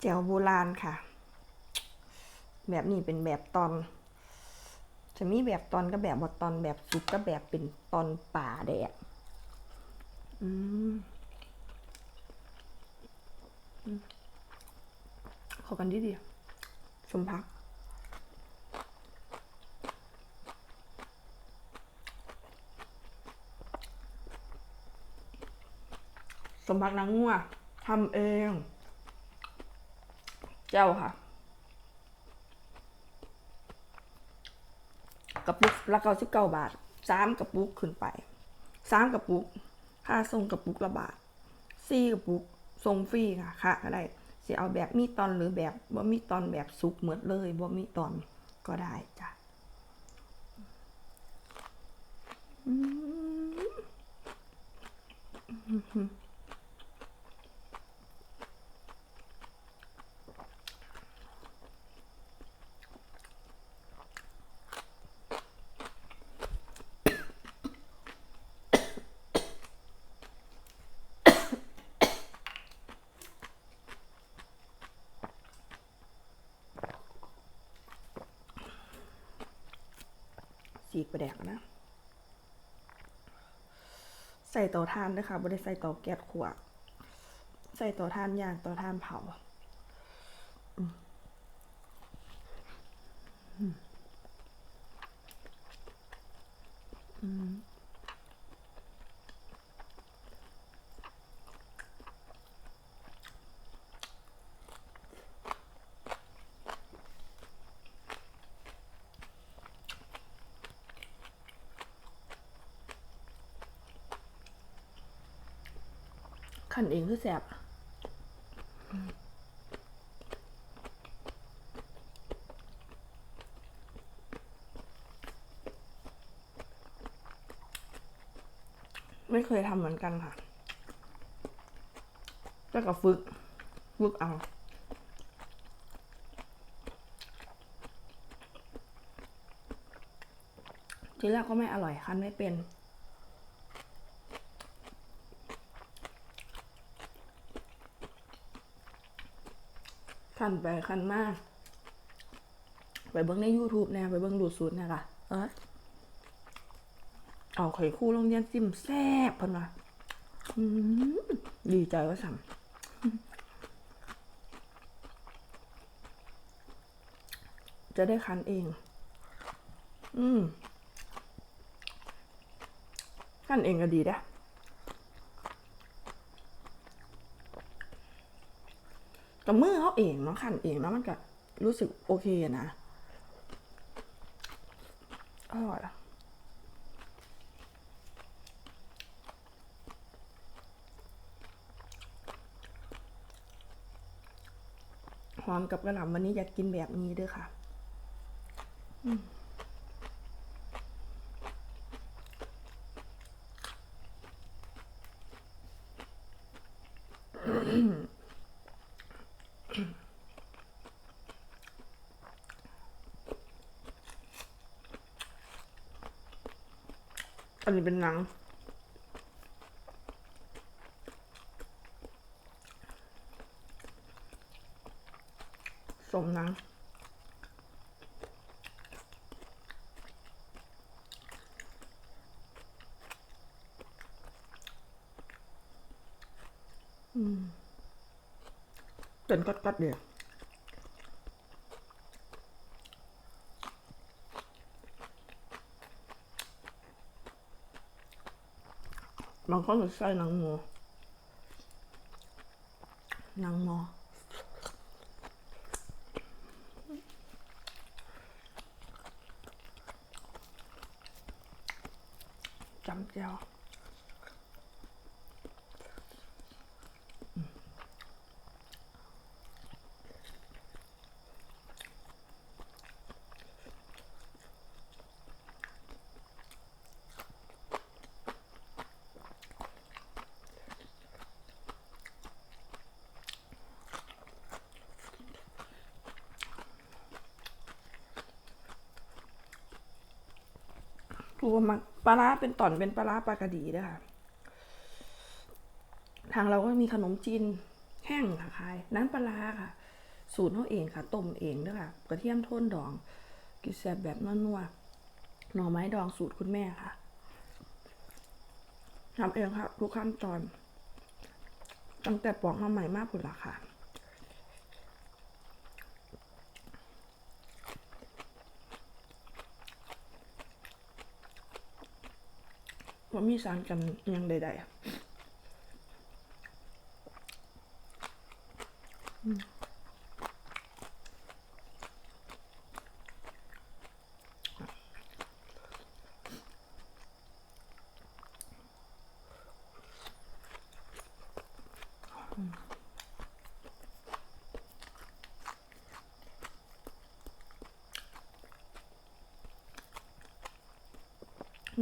แจ่วโบราณค่ะ แบบนี้เป็นแบบตอน จะมีแบบตอนก็แบบบดตอนแบบสุกก็แบบเป็นตอนป่าแดดอืมขอกันดีดีชมพักสมพักนางงัวทำเอง เจ้าค่ะ กระปุกละเก้าสิบเก้าบาทสามกระปุกขึ้นไปสามกระปุก ค่าส่งกระปุกละบาทสี่กระปุกส่งฟรีค่ะค่ะก็ได้สิเอาแบบมีตอนหรือแบบบ่มีตอนแบบสุกเหมือนเลยบ่มีตอนก็ได้จ้ะอืม สีกประแดกนะ ใส่เตาถ่านนะคะไม่ได้ใส่เตาแก๊สขวดใส่เตาถ่านย่างเตาถ่านเผาอืม ขันเองคือแสบไม่เคยทำเหมือนกันค่ะแล้วก็ฝึก ฝึกเอาทีแรกก็ไม่อร่อยคันไม่เป็น คันไปคันมาก ไปเบิ้งใน YouTube แน่ไปเบิ้งดูดสูตรแน่ล่ะ เออเอาไข่คู่ลงเรียนจิ้มแซ่บเพิ่นว่าดีใจว่าสั่จะได้คันเอง อืมคันเองก็ดีนะ กับมือเขาเองเนาะขันเองแล้วมันก็รู้สึกโอเคนะอร่อยอะหอมกับกระหล่ำวันนี้อยากกินแบบนี้ด้วยค่ะ อืม อันนี้เป็นหนัง สมหนังอืมเป็นกัดกัดๆเดียว บางคนจะใส่หนังหมูหนังหมอจำเจ้า รวมมาปลาร้าเป็นต่อนเป็นปลาร้าปลากระดีด้วยค่ะ ทางเราก็มีขนมจีนแห้งค่ะขายน้ำปลาร้าค่ะ สูตรเขาเองค่ะต้มเองด้วยค่ะกระเทียมโทนดอง กินแซ่บแบบนัวๆหน่อไม้ดองสูตรคุณแม่ค่ะทำเองค่ะทุกขั้นตอนตั้งแต่ปอกมาใหม่มากคุณละค่ะ่มีสารกันยังใดๆ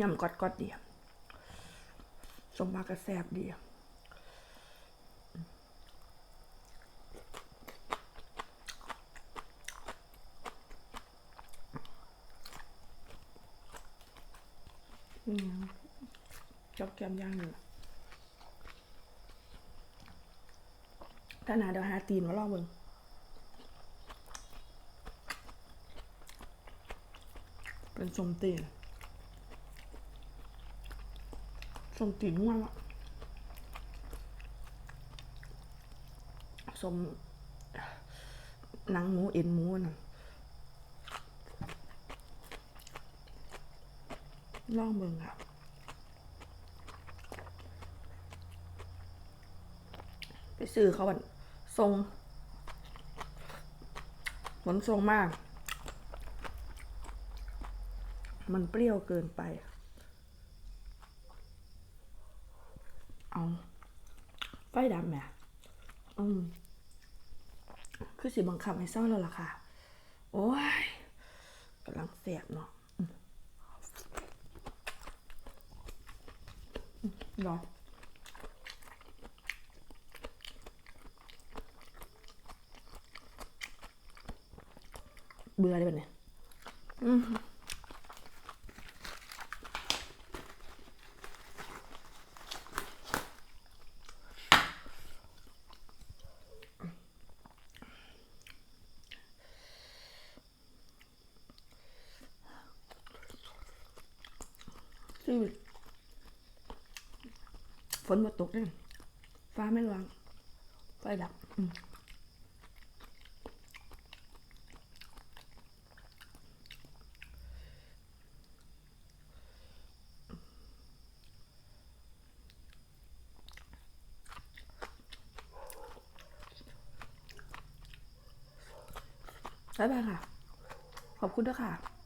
ยำกอดกอดๆดีอะ สมมากกระแซบดีอะอืมจอบแกมย่างอยู่ถ้าหนาเดี๋ยวหาตีนมาลองเบิ่งเป็นสมตีน สมตีนง่วงอะสมหนังหมูเอ็นหมูน่ะลองเบิ่งค่ะไปซื้อเขาบันทรงผลทรงมาก มันเปรี้ยวเกินไป เอาไฟดำแหม่อืมคือสิบังคับให้เศร้าแล้วล่ะค่ะ โอ้ยกำลังเสียบเนาะรอเบื่อเลยแบบเนี้ยอืม ชีวิตฝนมาตกเนี่ยฟ้าไม่ร้องไฟดับบ๊ายบายค่ะ ขอบคุณด้วยค่ะ